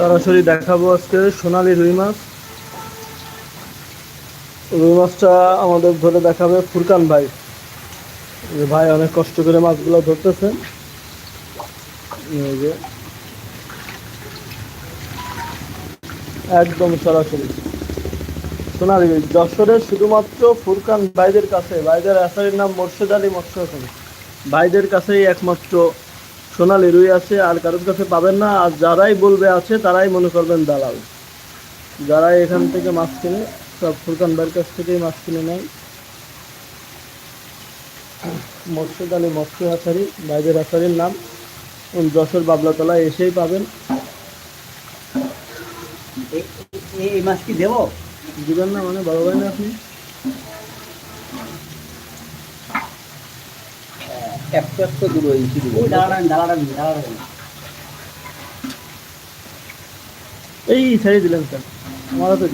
সরাসরি দেখাবো আজকে সোনালি রুই মাছ। রুই মাছটা আমাদের ধরে দেখাবে ফুরকান ভাই। ভাই অনেক কষ্ট করে মাছগুলো ধরতেছেন একদম সরাসরি। সোনালি যশোরের শুধুমাত্র ফুরকান ভাইদের কাছে, ভাইদের আসারির নাম মোর্শেদ আলী মৎস্য ভাইদের কাছেই একমাত্র সোনালি রুই আছে আর কারোর কাছে পাবেন না। আর যারাই বলবে আছে তারাই মনে করবেন দালাল। যারাই এখান থেকে মাছ কিনে সব ফুরকান ভাইয়ের কাছ থেকেই মাছ কিনে নেয়। মৎস্যদ আলী মৎস্য আচারি ভাইদের আচারির নাম। যশোর বাবলাতলা এসেই পাবেন। এই মাছ কি দেবো? দিবেন না মানে বড় ভাই না আপনি? একশো একশো দুটো ইঞ্চি দেবো দাঁড়ান দাঁড়ান দাঁড়ান। এই ছেড়ে দিলেন স্যার। আমারও তো।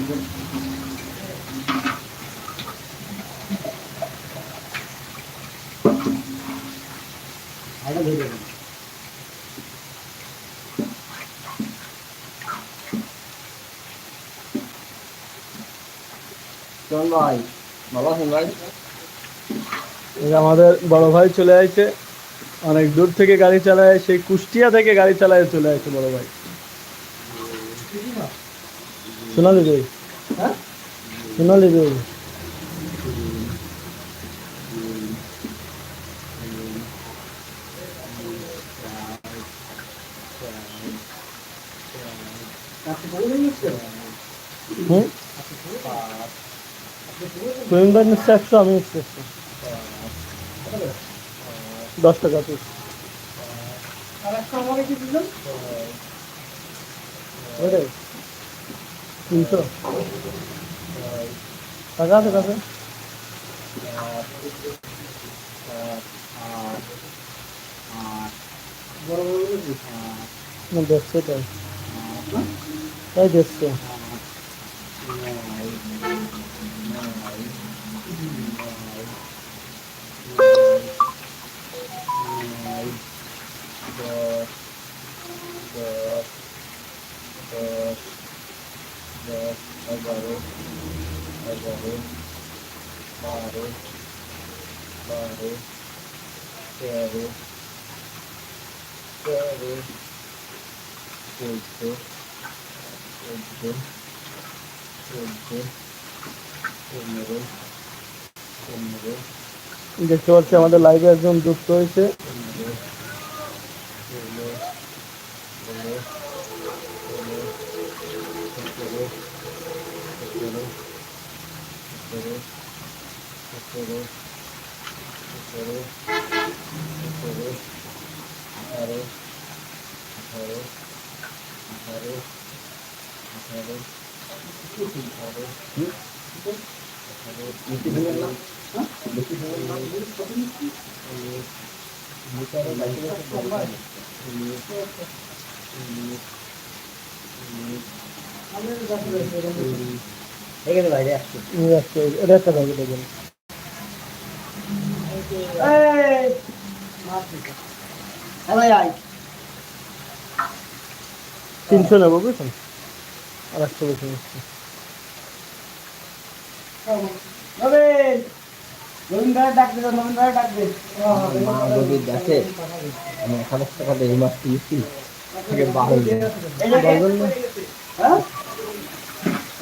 চল ভাই ভালো আছেন ভাই? আমাদের বড় ভাই চলে আসছে অনেক দূর থেকে গাড়ি চালায়, সেই কুষ্টিয়া থেকে গাড়ি চালায় চলে আসছে বড় ভাই। সোনালি হ্যাঁ? সোনালি দিয়েছেন হুম? তুমি ভাই একশো, আমি নিচ্ছি একশো। দশ টাকা পিস ওটাই তিনশো টাকা আছে কাছে দেখছে তাই তাই দেখছে এগারো বারো বারো তেরো তেরো চোদ্দ চোদ্দ চোদ্দ পনেরো পনেরো দেখতে পাচ্ছি আমাদের লাইভে একজন যুক্ত হয়েছে পনেরো সতেরো সতেরো সতেরো সতেরো আঠারো আঠারো আঠারো আঠারো আঠারো আঠারো বেশি এটা একটা ভাগে দেবেন তিনশো নেব বুঝছেন? আর একশো বেশি নিচ্ছি। আমি এক হাজার টাকা দিয়ে এই থেকে বারো বলবেন না না, ওই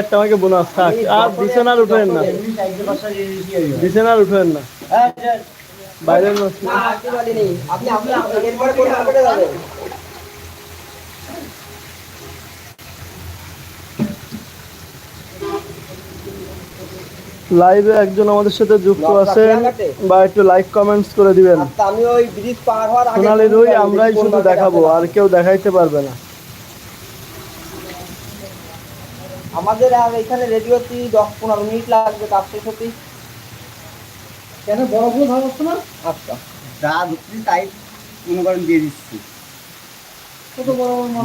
একটা আমাকে বোনাস থাক। আর বিছানার উঠেন না। বিছানার উঠেন না। বাইরের আপনি লাইভে একজন আমাদের সাথে যুক্ত আছেন। বা একটু লাইক কমেন্টস করে দিবেন। আচ্ছা, আমি ওই ব্রিজ পার হওয়ার আগে সোনালি রুই আমরাই শুধু দেখাবো আর কেউ দেখাইতে পারবে না। আমাদের আর এখানে রেডিও কি দশ পনেরো মিনিট লাগবে কাজ শেষ হতে কেন? বড় ভুল ভাবছ না? আচ্ছা। যা দুটি তাই মনে করেন দিয়ে দিচ্ছি।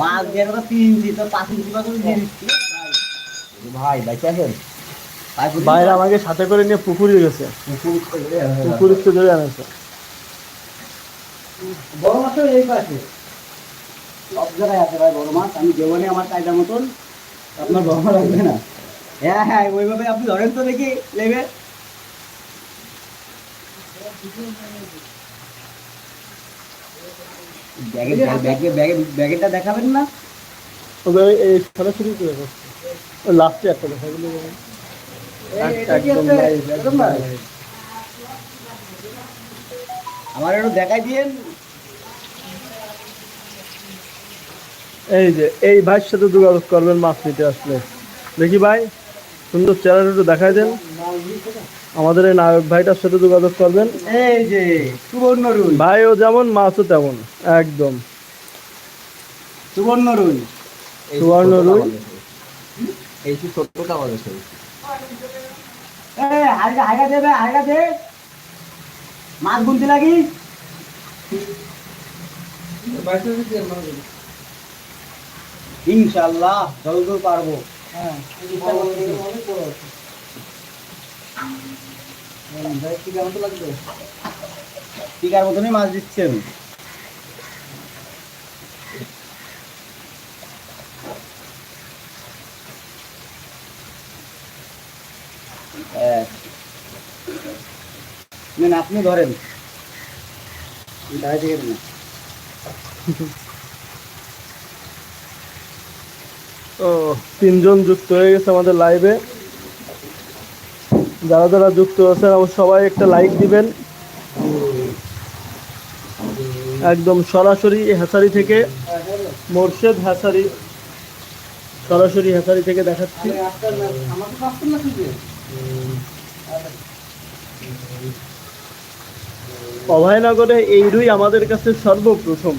মাছ দিয়ে কথা তিন তো পাঁচ ইঞ্চি করে দিয়ে দিচ্ছি। ভাই বাইকে আছেন বাইরে আমাকে সাথে করে নিয়ে পুকুরে গেছে। পুকুর ধরে আনেছে বড় মাছও এই পাশে। সব জায়গায় আছে ভাই বড় মাছ। আমি দেবো আমার কায়দা মতন। আপনার বড় মাছ লাগবে না। হ্যাঁ হ্যাঁ ওইভাবে আপনি ধরেন তো দেখি লেবে ব্যাগে ব্যাগে ব্যাগে ব্যাগেটা দেখাবেন না? লাস্টে একটা দেখা গেল একদম live, একদম live। আমার একটু দেখাই দিয়েন। এই যে এই ভাইয়ের সাথে যোগাযোগ করবেন মাছ নিতে আসলে। দেখি ভাই সুন্দর চেহারা একটু দেখাই দেন। আমাদের এই নায়ক ভাইটার সাথে যোগাযোগ করবেন। এই যে সুবর্ণ রুই। ভাইও যেমন মাছও তেমন একদম। সুবর্ণ রুই। সুবর্ণ রুই। এই যে ছোট্টটা হালকা হালকা দে মাছ গুনতে লাগি। ইনশাল্লাহ যতদূর পারব। টিকার মতনই মাছ দিচ্ছেন। এক। নেন আপনি ধরেন। থেকে ও তিনজন যুক্ত হয়ে গেছে আমাদের লাইভে যারা যারা যুক্ত আছেন আমার সবাই একটা লাইক দিবেন। একদম সরাসরি হ্যাসারি থেকে মোর্শেদ হ্যাসারি সরাসরি হ্যাসারি থেকে দেখাচ্ছি। অভয়নগরে এই রুই আমাদের কাছে সর্বপ্রথম।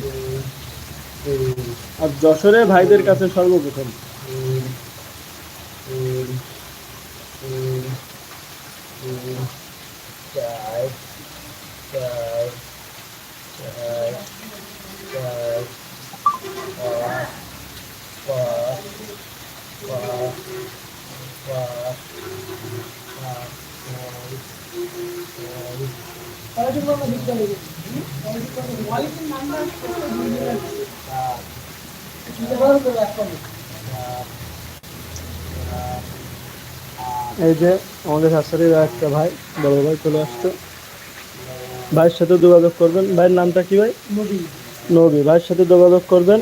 আর যশোরে ভাইদের কাছে সর্বপ্রথম। এই যে আমাদের হাসারির একটা ভাই বড় ভাই চলে আসতো ভাইয়ের সাথে যোগাযোগ করবেন। ভাইয়ের নামটা কি ভাই? নবী। ভাইয়ের সাথে যোগাযোগ করবেন।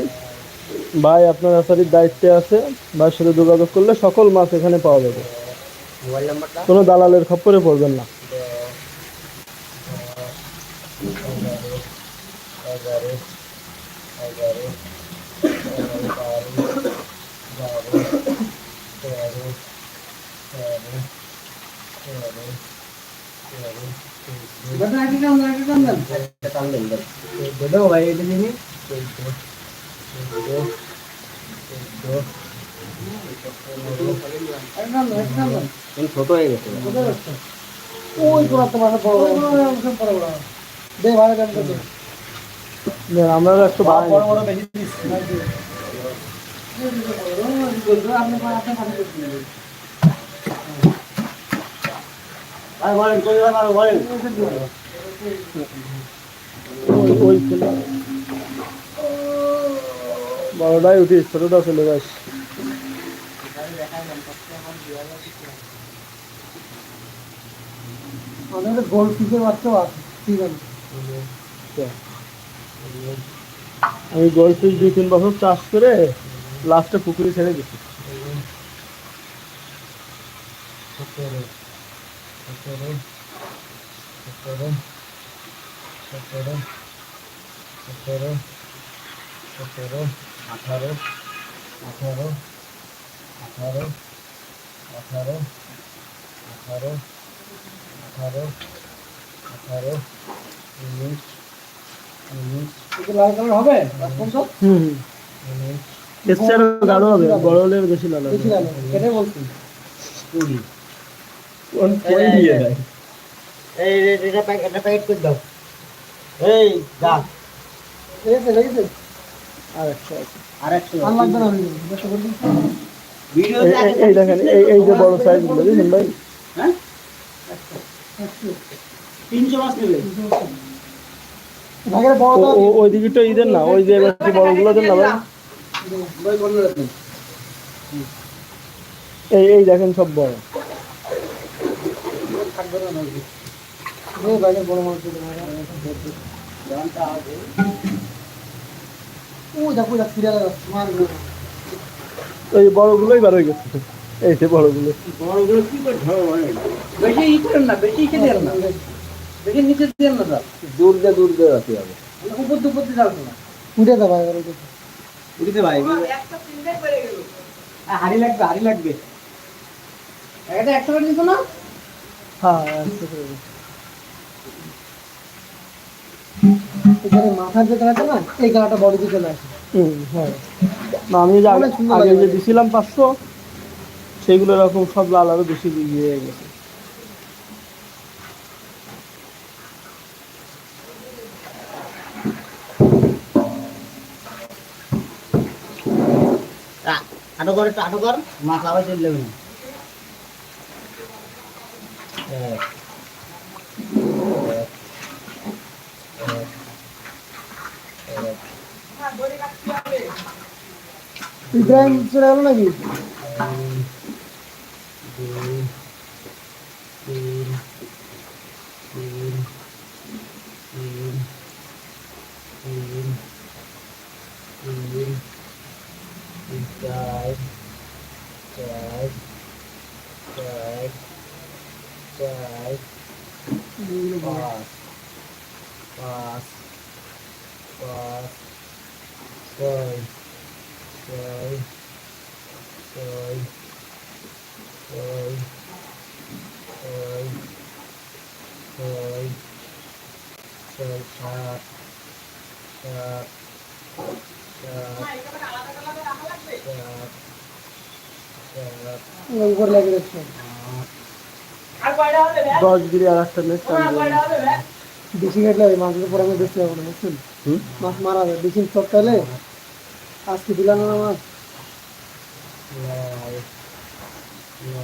ভাই আপনার হাসারির দায়িত্বে আছে। ভাইয়ের সাথে যোগাযোগ করলে সকল মাছ এখানে পাওয়া যাবে। কোনো দালালের খপ্পরে পড়বেন না। দেবো ভাই এটা জিনিস ছোট হয়ে গেছে না, আমরা একটু বড় বড় বেশি দিচ্ছি। বড়টাই উঠিস ছোটটা চলে যাস। গোল পিসের বাচ্চা আছে ঠিক আছে। আমি গোল্ডফিশ দুই তিন বছর চাষ করে লাস্টে পুকুরে ছেড়ে দিচ্ছি আঠারো আঠারো আঠারো আঠারো উনিশ উনিশ লাল কালার হবে? হুম হুম। এর গাঢ় হবে বড় হলে বেশি লাল হবে। এটাই বলছি। কুড়ি। কোন কোন দিয়ে দেয় এই। এটা প্যাকেট এটা প্যাকেট করে দাও। এই যা। লেগেছে লেগেছে? আর একশো আর একশো আর লাগবে না ভিডিও এই- এই- এই দেখেন এই এই যে বড় সাইজগুলো দেখেন ভাই। হ্যাঁ? তিনশো নিলে। ও- ওই দিকেটা ঈদের না ওই যে বড়গুলো দেন না ভাই। এই এই দেখেন সব বড়। থাকবে এই বড় মাছ দিতে ও দেখো দেখ ফিরে গেল। মার ওই বড়গুলোই বার হয়ে গেছে। এই যে বড়গুলো। বড়গুলো কি করে? বেশি ই করেন না বেশি দেন না। নিচে দেন না স্যার দূর দিয়ে দূর দিয়ে রাখতে হবে উপর দুপুর দিয়ে যাবে না। উঠে দে ভাই উঠে হাড়ি লাগবে হাড়ি লাগবে। এটা একশো করে দিছো না? হ্যাঁ এখানে মাথার যে কালারটা না এই কালারটা বডিতে চলে আসে। হুম হ্যাঁ। আমি আগে। যে দিছিলাম পাঁচশো সেগুলো এরকম সব লাল আরও বেশি ইয়ে হয়ে গেছে। আটো করে আটো কর আবার চলে যাবে। না ইব্রাহিম চলে গেল নাকি? trời trời trời pass pass pass trời trời trời trời trời trời trời trời sạc sạc sạc sạc উপর লাগে দেখছ দশ গিরি আর একটা নেট বেশি কাটলে মাছের পরে আমি দেখতে যাব না বুঝছেন? হুম? মাছ মারা যায় বেশি চটকালে আজকে দিলাম না মাছ।